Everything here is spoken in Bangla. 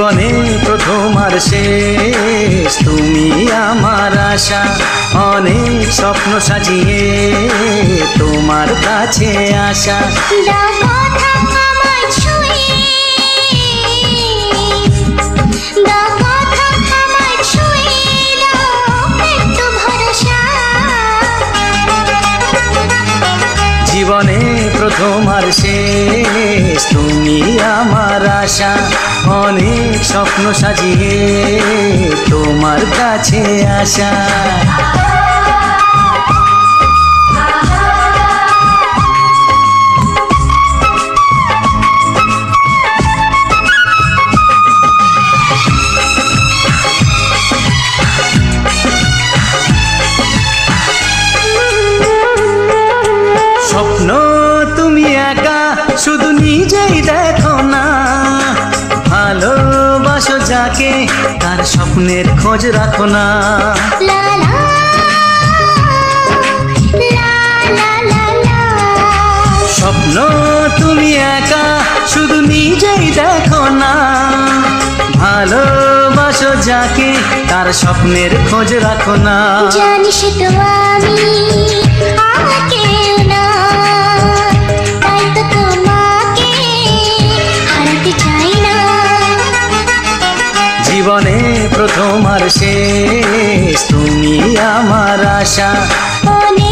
জীবনে প্রথম আর শেষ। তুমি আমার আশা অনেক স্বপ্ন সাজিয়ে তোমার কাছে আশা প্রথম আর শেষ। তুমি আমার আশা অনেক স্বপ্ন সাজিয়ে তোমার কাছে আসা। স্বপ্নের খোঁজ রাখো না। স্বপ্ন তুমি একা শুধু নিজেই দেখো না। ভালোবাসো যাকে তার স্বপ্নের খোঁজ রাখো না। জানিস তো আমি আমাকে জীবনে প্রথম আর শেষ। তুমি আমার আশা। সাজিয়ে